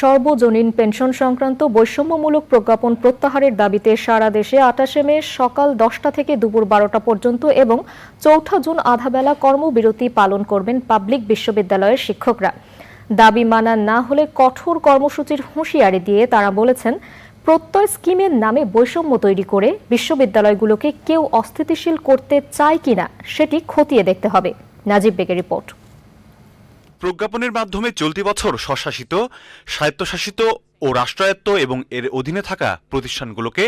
সর্বজনীন পেনশন সংক্রান্ত বৈষম্যমূলক প্রজ্ঞাপন প্রত্যাহারের দাবিতে সারা দেশে আটাশে মে সকাল দশটা থেকে দুপুর বারোটা পর্যন্ত এবং চৌঠা জুন আধাবেলা কর্মবিরতি পালন করবেন পাবলিক বিশ্ববিদ্যালয়ের শিক্ষকরা। দাবি মানা না হলে কঠোর কর্মসূচির হুঁশিয়ারি দিয়ে তারা বলেছেন, প্রত্যয় স্কিমের নামে বৈষম্য তৈরি করে বিশ্ববিদ্যালয়গুলোকে কেউ অস্থিতিশীল করতে চায় কিনা সেটি খতিয়ে দেখতে হবে। নাজিব বেগের রিপোর্ট। প্রজ্ঞাপনের মাধ্যমে চলতি বছর স্বশাসিত, স্বায়ত্তশাসিত ও রাষ্ট্রায়ত্ত এবং এর অধীনে থাকা প্রতিষ্ঠানগুলোকে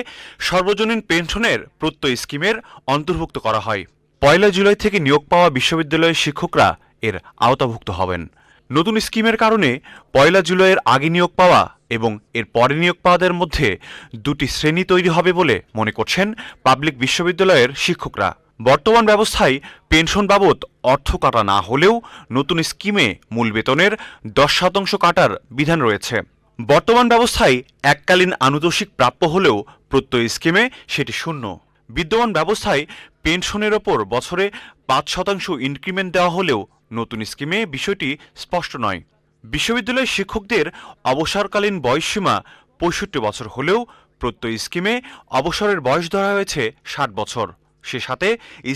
সর্বজনীন পেনশনের প্রত্যয় স্কিমের অন্তর্ভুক্ত করা হয়। পয়লা জুলাই থেকে নিয়োগ পাওয়া বিশ্ববিদ্যালয়ের শিক্ষকরা এর আওতাভুক্ত হবেন। নতুন স্কিমের কারণে পয়লা জুলাইয়ের আগে নিয়োগ পাওয়া এবং এর পরে নিয়োগ পাওয়াদের মধ্যে দুটি শ্রেণি তৈরি হবে বলে মনে করছেন পাবলিক বিশ্ববিদ্যালয়ের শিক্ষকরা। বর্তমান ব্যবস্থায় পেনশন বাবদ অর্থ কাটা না হলেও নতুন স্কিমে মূল বেতনের দশ শতাংশ কাটার বিধান রয়েছে। বর্তমান ব্যবস্থায় এককালীন আনুতোষিক প্রাপ্য হলেও প্রত্যয় স্কিমে সেটি শূন্য। বিদ্যমান ব্যবস্থায় পেনশনের ওপর বছরে পাঁচ শতাংশ ইনক্রিমেন্ট দেওয়া হলেও নতুন স্কিমে বিষয়টি স্পষ্ট নয়। বিশ্ববিদ্যালয়ের শিক্ষকদের অবসরকালীন বয়সসীমা পঁয়ষট্টি বছর হলেও প্রত্যয় স্কিমে অবসরের বয়স ধরা হয়েছে ষাট বছর। সে সাথে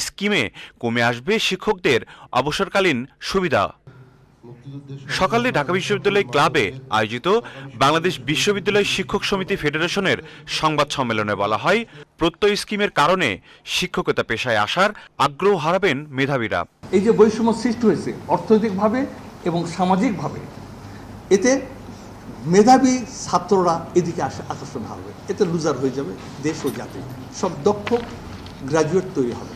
স্কিমে কমে আসবে শিক্ষকদের অবসরকালীন সুবিধা। সকালে ঢাকা বিশ্ববিদ্যালয় ক্লাবে আয়োজিত বাংলাদেশ বিশ্ববিদ্যালয় শিক্ষক সমিতি ফেডারেশনের সংবাদ সম্মেলনে বলা হয়, প্রত্যয় স্কিমের কারণে শিক্ষকতা পেশায় আসার আগ্রহ হারাবেন মেধাবীরা। এই যে বৈষম্য সৃষ্টি হয়েছে অর্থনৈতিকভাবে এবং সামাজিকভাবে, এতে মেধাবী ছাত্ররা এদিকে আকর্ষণ হবে এতে লুজার হয়ে যাবে দেশ ও জাতি। সব দক্ষ গ্র্যাজুয়েট তৈরি হবে।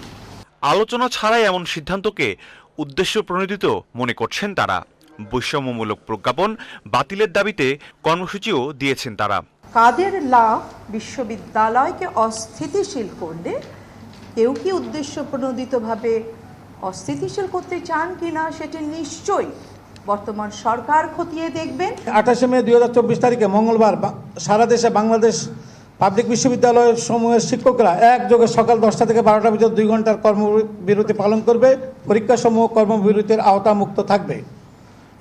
আলোচনা ছাড়াই এমন সিদ্ধান্তকে উদ্দেশ্য প্রণোদিত মনে করছেন তারা। বৈষম্যমূলক প্রজ্ঞাপন বাতিলের দাবিতে কর্মসূচিও দিয়েছেন তারা। কাদের লাভ বিশ্ববিদ্যালয়কে অস্থিতিশীল করলে কেউ কি উদ্দেশ্য প্রণোদিতভাবে অস্থিতিশীল করতে চান কি না সেটি নিশ্চয়ই বর্তমান সরকার খতিয়ে দেখবেন। আঠাশে মে দুই হাজার চব্বিশ তারিখে মঙ্গলবার বা- সারা দেশে বাংলাদেশ পাবলিক বিশ্ববিদ্যালয়ের সমূহের শিক্ষকরা একযোগে সকাল দশটা থেকে বারোটা পর্যন্ত দুই ঘণ্টার কর্মবিরতি পালন করবে, পরীক্ষাসমূহ কর্মবিরতির আওতামুক্ত থাকবে।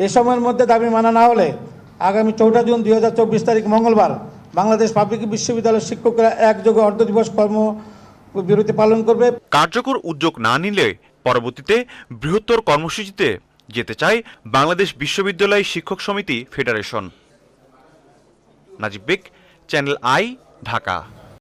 এ সময়ের মধ্যে দাবি মানা না হলে আগামী চৌঠা জুন দুই হাজার চব্বিশ তারিখ মঙ্গলবার বাংলাদেশ পাবলিক বিশ্ববিদ্যালয়ের শিক্ষকরা একযোগে অর্ধ দিবস কর্মবিরতি পালন করবে। কার্যকর উদ্যোগ না নিলে পরবর্তীতে বৃহত্তর কর্মসূচিতে যেতে চায় বাংলাদেশ বিশ্ববিদ্যালয় শিক্ষক সমিতি federation. Najib Baig, channel I Dhaka.